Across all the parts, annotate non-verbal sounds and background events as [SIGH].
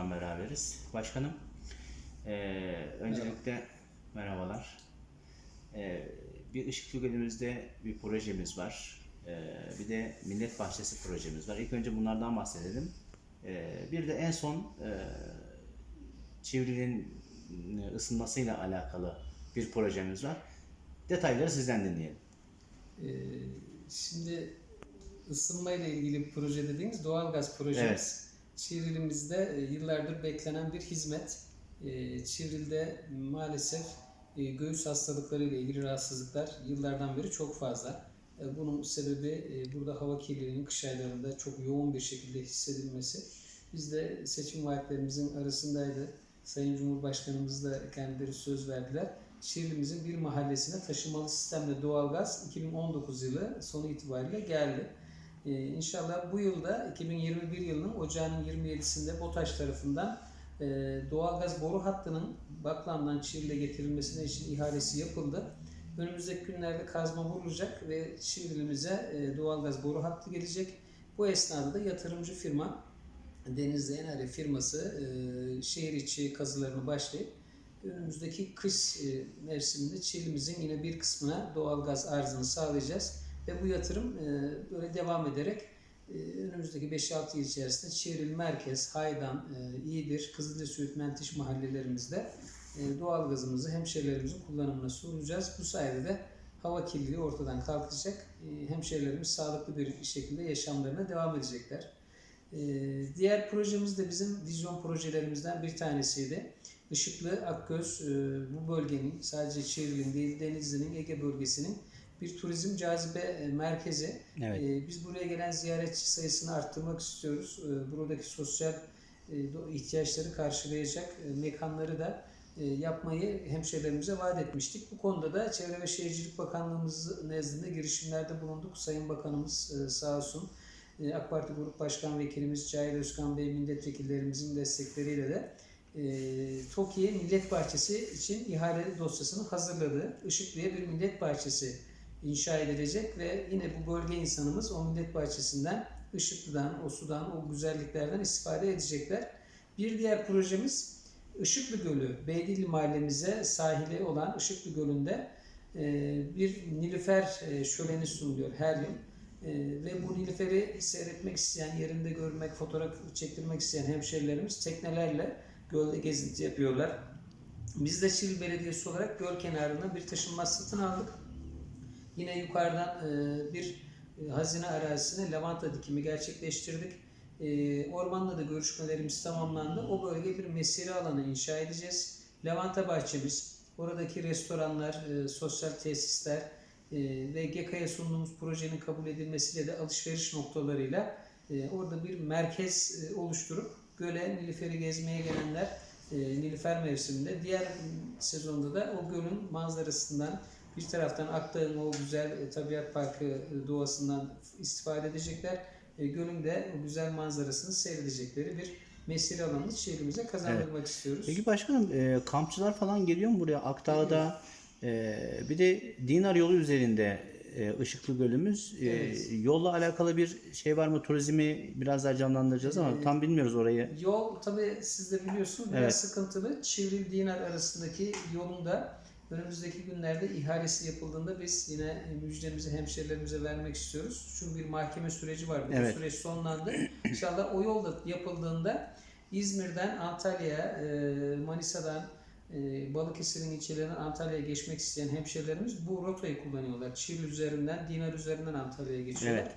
Başkanımla beraberiz. Başkanım, eee, öncelikle merhabalar. Eee, bir Işıklı Gölümüzde bir projemiz var. Eee, bir de Millet Bahçesi projemiz var. İlk önce bunlardan bahsedelim. Eee, bir de en son eee çevrinin ısınmasıyla alakalı bir projemiz var. Detayları sizden dinleyelim. Ee, şimdi ısınma ile ilgili proje dediğimiz doğalgaz projemiz. Çivrilimizde e, yıllardır beklenen bir hizmet. Ee, Çivril'de maalesef e, göğüs hastalıkları ile ilgili rahatsızlıklar yıllardan beri çok fazla. E, Bunun sebebi e, burada hava kirliliğinin kış aylarında çok yoğun bir şekilde hissedilmesi. Biz de seçim vaatlerimizin arasındaydı. Sayın Cumhurbaşkanımız da kendileri söz verdiler. Şehrimizin bir mahallesine taşımalı sistemle doğalgaz 2019 yılı sonu itibariyle geldi. Ee, inşallah bu yılda 2021 yılının ocağının 27'sinde BOTAŞ tarafından e, doğalgaz boru hattının Baklan'dan Çivril'e getirilmesine için ihalesi yapıldı. Önümüzdeki günlerde kazma vurulacak ve Çivril'imize e, doğalgaz boru hattı gelecek. Bu esnada da yatırımcı firma Denizli Enerji firması e, şehir içi kazılarını başlayıp önümüzdeki kış e, mevsiminde Çivril'imizin yine bir kısmına doğalgaz arzını sağlayacağız. Ve bu yatırım e, böyle devam ederek e, önümüzdeki 5-6 yıl içerisinde Çivril Merkez, Haydan, e, İyidir, Kızılca Söğüt Menteş mahallelerimizde doğalgazımızı hemşehrilerimizin kullanımına sunacağız. Bu sayede de hava kirliliği ortadan kalkacak. Hemşehrilerimiz sağlıklı bir şekilde yaşamlarına devam edecekler. Diğer projemiz de bizim vizyon projelerimizden bir tanesiydi. Işıklı Akgöz bu bölgenin sadece Çivril'in değil Denizli'nin Ege bölgesinin bir turizm cazibe e, merkezi. Evet. E, biz buraya gelen ziyaretçi sayısını arttırmak istiyoruz. E, buradaki sosyal e, ihtiyaçları karşılayacak e, mekanları da e, yapmayı hemşehrilerimize vaat etmiştik. Bu konuda da Çevre ve Şehircilik Bakanlığımız nezdinde girişimlerde bulunduk. Sayın Bakanımız e, sağ olsun e, AK Parti Grup Başkan Vekilimiz Cahil Özkan Bey milletvekillerimizin destekleriyle de e, TOKİ'ye Millet Bahçesi için ihale dosyasını hazırladı. Işıklı'ya bir millet bahçesi inşa edilecek ve yine bu bölge insanımız o millet bahçesinden, Işıklı'dan, o sudan, o güzelliklerden istifade edecekler. Bir diğer projemiz Işıklı Gölü, Beydilli mahallemize sahili olan Işıklı Gölü'nde e, bir nilüfer e, şöleni sunuluyor her yıl. E, ve bu nilüferi seyretmek isteyen, yerinde görmek, fotoğraf çektirmek isteyen hemşerilerimiz teknelerle gölde gezinti yapıyorlar. Biz de Çivil Belediyesi olarak göl kenarına bir taşınmaz satın aldık. Yine yukarıdan e, bir e, hazine arazisine lavanta dikimi gerçekleştirdik. E, Ormanla da görüşmelerimiz tamamlandı. O bölge bir mesire alanı inşa edeceğiz. Lavanta bahçemiz, oradaki restoranlar, sosyal tesisler ve GEKA'ya sunduğumuz projenin kabul edilmesiyle de alışveriş noktalarıyla orada bir merkez oluşturup göle, Nilüfer'i gezmeye gelenler Nilüfer mevsiminde, diğer sezonda da o gölün manzarasından bir taraftan Akdağ'ın o güzel e, tabiat parkı e, doğasından istifade edecekler. E, gölün de o güzel manzarasını seyredecekleri bir mesire alanını şehrimize kazandırmak istiyoruz. Peki başkanım e, kampçılar falan geliyor mu buraya Akdağ'da? E, bir de Dinar yolu üzerinde e, Işıklı Gölümüz. E, Evet. yolla alakalı bir şey var mı? Turizmi biraz daha canlandıracağız ama Ee, tam bilmiyoruz orayı. Yol tabi siz de biliyorsunuz biraz Evet. sıkıntılı. Çivril Dinar arasındaki yolun da önümüzdeki günlerde ihalesi yapıldığında biz yine müjdemizi hemşerilerimize vermek istiyoruz. Çünkü bir mahkeme süreci var. Bu Evet. süreç sonlandı. İnşallah o yol da yapıldığında İzmir'den Antalya'ya, e, Manisa'dan e, Balıkesir'in ilçelerinden Antalya'ya geçmek isteyen hemşerilerimiz bu rotayı kullanıyorlar. Çivril üzerinden, Dinar üzerinden Antalya'ya geçiyorlar. Evet.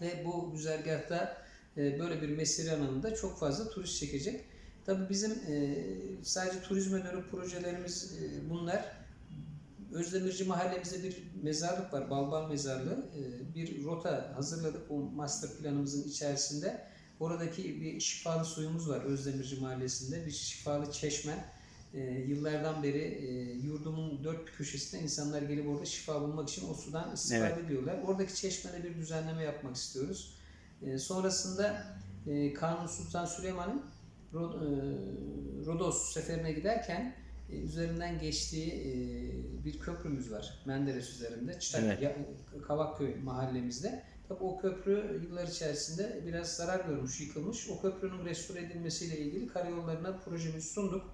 Ve bu güzergahta e, böyle bir mesire alanında çok fazla turist çekecek. Tabii bizim e, sadece turizme dönük projelerimiz e, bunlar. Özdemirci mahallemizde bir mezarlık var, Balbal Mezarlığı. E, bir rota hazırladık bu master planımızın içerisinde. Oradaki bir şifalı suyumuz var Özdemirci Mahallesi'nde. Bir şifalı çeşme. E, yıllardan beri e, yurdumun dört köşesinde insanlar gelip orada şifa bulmak için o sudan istifade ediyorlar. Oradaki çeşmede bir düzenleme yapmak istiyoruz. E, sonrasında e, Kanuni Sultan Süleyman'ın Rodos seferine giderken e, üzerinden geçtiği e, bir köprümüz var Menderes üzerinde. Çıtak Evet. Kavakköy mahallemizde. Tabii o köprü yıllar içerisinde biraz zarar görmüş, yıkılmış. O köprünün restore edilmesiyle ilgili karayollarına projemizi sunduk.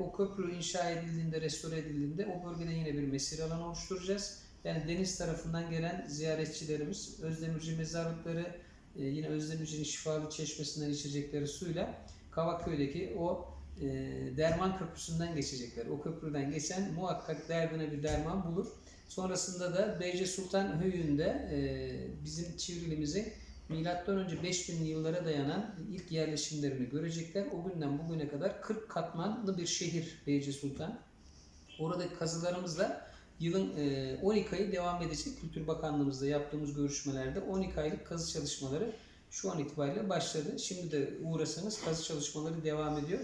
O köprü inşa edildiğinde, restore edildiğinde o bölgede yine bir mesire alanı oluşturacağız. Yani deniz tarafından gelen ziyaretçilerimiz Özdemirci mezarlıkları, e, yine Özdemirci'nin şifalı çeşmesinden içecekleri suyla Kavaköy'deki o e, Derman Köprüsü'nden geçecekler. O köprüden geçen muhakkak derdine bir derman bulur. Sonrasında da Beyce Sultan Höyü'nde e, bizim Çivrilimizin milattan önce 5000 yıllara dayanan ilk yerleşimlerini görecekler. O günden bugüne kadar 40 katmanlı bir şehir Beyce Sultan. Oradaki kazılarımızla yılın e, 12 ayı devam edecek. Kültür Bakanlığımızla yaptığımız görüşmelerde 12 aylık kazı çalışmaları şu an itibariyle başladı. Şimdi de uğrasanız kazı çalışmaları devam ediyor.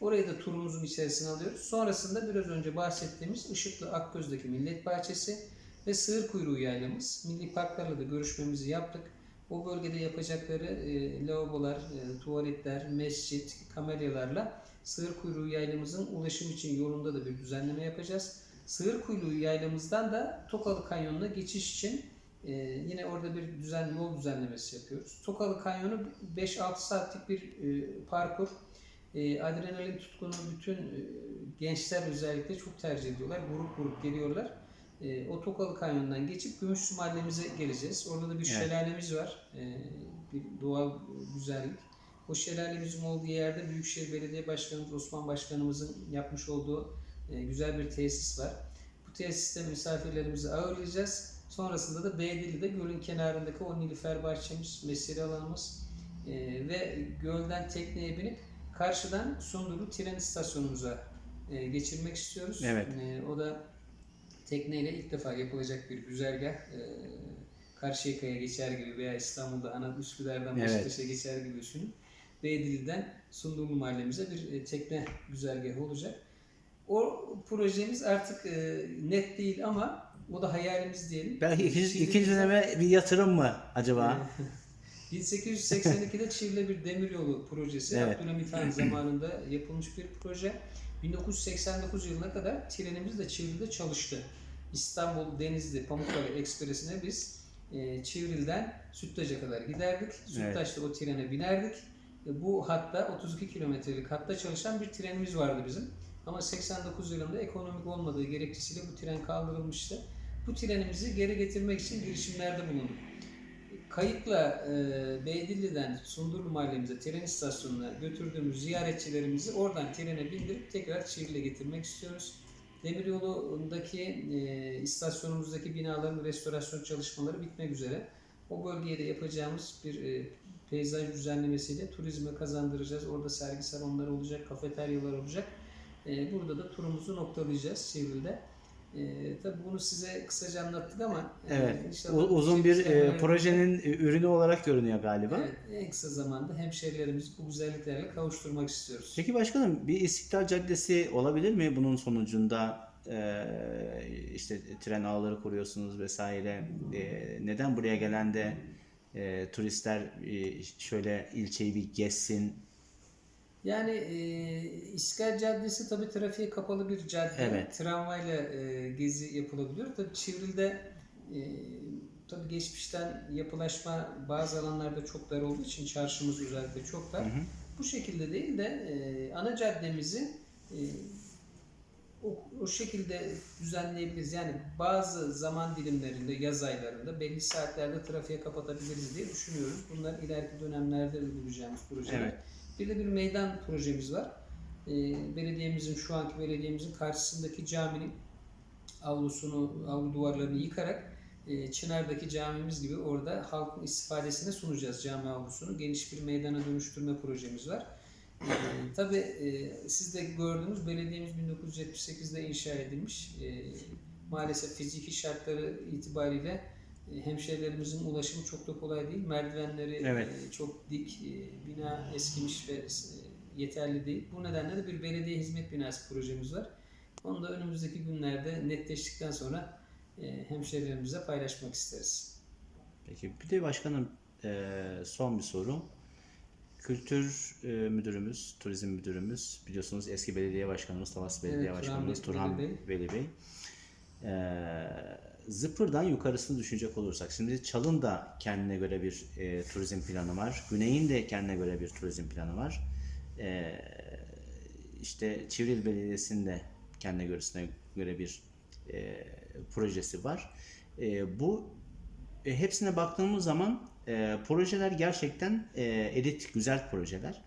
Orayı da turumuzun içerisine alıyoruz. Sonrasında biraz önce bahsettiğimiz Işıklı Akgöz'deki Millet Bahçesi ve Sığır Kuyruğu Yaylamız. Milli parklarla da görüşmemizi yaptık. O bölgede yapacakları e, lavabolar, e, tuvaletler, mescit, kamelyalarla Sığır Kuyruğu Yaylamızın ulaşım için yolunda da bir düzenleme yapacağız. Sığır Kuyruğu Yaylamızdan da Tokalı Kanyonu'na geçiş için e, yine orada bir düzen yol düzenlemesi yapıyoruz. Tokalı Kanyonu 5-6 saatlik bir e, parkur. E, adrenalin tutkunu bütün e, gençler özellikle çok tercih ediyorlar. Grup grup geliyorlar. E, o Tokalı Kanyon'dan geçip Gümüşsü Mahallemize geleceğiz. Orada da bir Evet. şelalemiz var. E, bir doğal güzellik. O şelalemizin olduğu yerde Büyükşehir Belediye Başkanımız Osman Başkanımızın yapmış olduğu güzel bir tesis var. Bu tesiste misafirlerimizi ağırlayacağız. Sonrasında da Beydili'de gölün kenarındaki o Nilüfer bahçemiz, mesire alanımız e, ve gölden tekneye binip karşıdan Sundurlu tren istasyonumuza e, geçirmek istiyoruz. Evet. E, o da tekneyle ilk defa yapılacak bir güzergah. E, Karşıyaka'ya geçer gibi veya İstanbul'da ana Üsküdar'dan Evet. Beşiktaş'a geçer gibi düşünün. Beydili'den Sundurlu mahallemize bir e, tekne güzergahı olacak. O projemiz artık e, net değil ama o da hayalimiz diyelim. Belki ikinci, ikinci döneme bir yatırım mı acaba? 1882'de [LAUGHS] Çivril'de bir demiryolu projesi Evet. Abdülhamit Han [CLEARS THROAT] zamanında yapılmış bir proje. 1989 yılına kadar trenimiz de Çivril'de çalıştı. İstanbul Denizli Pamukkale Ekspresi'ne biz e, Çivril'den Sütlaç'a kadar giderdik. Sütlaç'ta o trene binerdik. E, bu hatta 32 kilometrelik hatta çalışan bir trenimiz vardı bizim. Ama 89 yılında ekonomik olmadığı gerekçesiyle bu tren kaldırılmıştı. Bu trenimizi geri getirmek için girişimlerde bulunduk. Kayıkla e, Beydilli'den Sundurlu mahallemize tren istasyonuna götürdüğümüz ziyaretçilerimizi oradan trene bindirip tekrar Çivril'e getirmek istiyoruz. Demiryolu'ndaki e, istasyonumuzdaki binaların restorasyon çalışmaları bitmek üzere. O bölgeye de yapacağımız bir e, peyzaj düzenlemesiyle turizme kazandıracağız. Orada sergi salonları olacak, kafeteryalar olacak. E, burada da turumuzu noktalayacağız Çivril'de. E, tabii bunu size kısaca anlattık ama e, Evet. inşallah U- uzun bir e, projenin e, ürünü olarak görünüyor galiba. Evet, en kısa zamanda hemşehrilerimizi bu güzelliklerle kavuşturmak istiyoruz. Peki başkanım bir İstiklal Caddesi olabilir mi bunun sonucunda? e, işte tren ağları kuruyorsunuz vesaire. E, neden buraya gelen de e, turistler e, şöyle ilçeyi bir gezsin? Yani e, İstiklal Caddesi tabii trafiğe kapalı bir cadde. Evet. Tramvayla e, gezi yapılabiliyor. Tabii Çivril'de e, tabii geçmişten yapılaşma bazı alanlarda çok dar olduğu için çarşımız özellikle çok dar. Bu şekilde değil de e, ana caddemizi e, o, o şekilde düzenleyebiliriz. Yani bazı zaman dilimlerinde, yaz aylarında belli saatlerde trafiğe kapatabiliriz diye düşünüyoruz. Bunlar ileriki dönemlerde uygulayacağımız projeler. Evet. Bir de bir meydan projemiz var. Ee, belediyemizin, şu anki belediyemizin karşısındaki caminin avlusunu, avlu duvarlarını yıkarak e, Çınar'daki camimiz gibi orada halkın istifadesine sunacağız cami avlusunu. Geniş bir meydana dönüştürme projemiz var. Ee, tabii e, siz de gördünüz belediyemiz 1978'de inşa edilmiş. Ee, maalesef fiziki şartları itibariyle e, hemşehrilerimizin ulaşımı çok da kolay değil. Merdivenleri Evet. e, çok dik, e, bina eskimiş ve e, yeterli değil. Bu nedenle de bir belediye hizmet binası projemiz var. Onu da önümüzdeki günlerde netleştikten sonra e, hemşehrilerimize paylaşmak isteriz. Peki bir de başkanım e, son bir soru. Kültür e, müdürümüz, turizm müdürümüz biliyorsunuz eski belediye başkanımız, Talas Belediye Evet, Başkanımız Turhan Veli Veli Bey. E, Zıpır'dan yukarısını düşünecek olursak, şimdi Çal'ın da kendine göre bir e, turizm planı var. Güney'in de kendine göre bir turizm planı var. E, işte Çivril Belediyesi'nin de kendine göresine göre bir e, projesi var. E, bu e, hepsine baktığımız zaman e, projeler gerçekten e, elit, güzel projeler.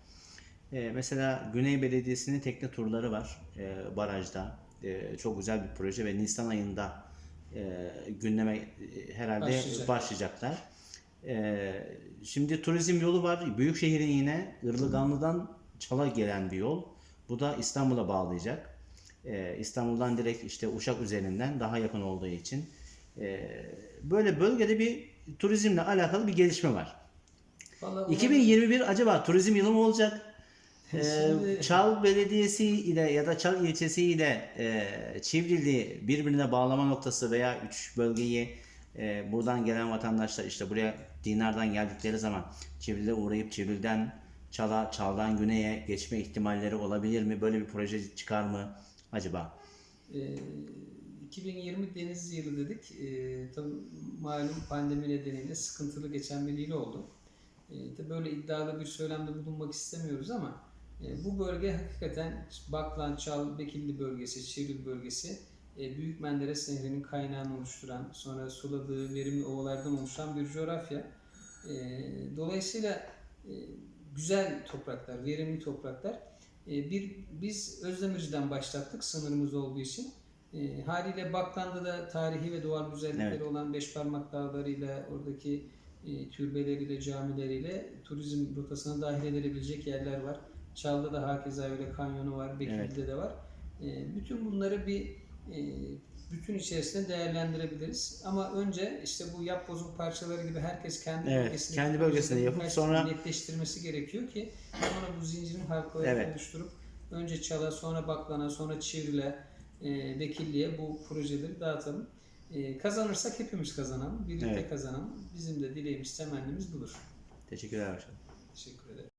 E, mesela Güney Belediyesi'nin tekne turları var e, barajda. E, çok güzel bir proje ve Nisan ayında e, gündeme e, herhalde Başlayacak. başlayacaklar. E, şimdi turizm yolu var. Büyükşehir'in yine Irlıganlı'dan Çal'a gelen bir yol. Bu da İstanbul'a bağlayacak. E, İstanbul'dan direkt işte Uşak üzerinden daha yakın olduğu için e, böyle bölgede bir turizmle alakalı bir gelişme var. Vallahi ona- 2021 acaba turizm yılı mı olacak? Şimdi- Çal Belediyesi ile ya da Çal ilçesi ile e, Çivrili birbirine bağlama noktası veya üç bölgeyi e, buradan gelen vatandaşlar işte buraya Dinar'dan geldikleri zaman Çivril'e uğrayıp Çivril'den Çal'a, Çal'dan Güney'e geçme ihtimalleri olabilir mi? Böyle bir proje çıkar mı acaba? Ee, 2020 deniz yılı dedik. Ee, tabii malum pandemi nedeniyle sıkıntılı geçen bir yıl oldu. Tabii böyle iddialı bir söylemde bulunmak istemiyoruz ama e, bu bölge hakikaten Baklan, Çal, Bekilli bölgesi, Çivril bölgesi e, Büyük Menderes Nehri'nin kaynağını oluşturan, sonra suladığı verimli ovalardan oluşan bir coğrafya. E, dolayısıyla e, güzel topraklar, verimli topraklar. E, bir biz Özdemirci'den başlattık sınırımız olduğu için. E, haliyle Baklan'da da tarihi ve doğal güzellikleri Evet. olan Beşparmak Dağları'yla, oradaki e, türbeleriyle, camileriyle turizm rotasına dahil edilebilecek yerler var. Çal'da da hakeza öyle kanyonu var, Bekirli'de Evet. de var. E, bütün bunları bir e, bütün içerisinde değerlendirebiliriz. Ama önce işte bu yap bozuk parçaları gibi herkes kendi Evet, bölgesinde kendi bölgesinde yapıp sonra- netleştirmesi gerekiyor ki sonra bu zincirin halkalarını Evet. oluşturup önce Çal'a, sonra Baklan'a, sonra Çivril'e, e, Bekilli'ye bu projeleri dağıtalım. E, kazanırsak hepimiz kazanalım, birlikte Evet. kazanalım. Bizim de dileğimiz, temennimiz budur. Teşekkürler başkanım. Teşekkür ederim.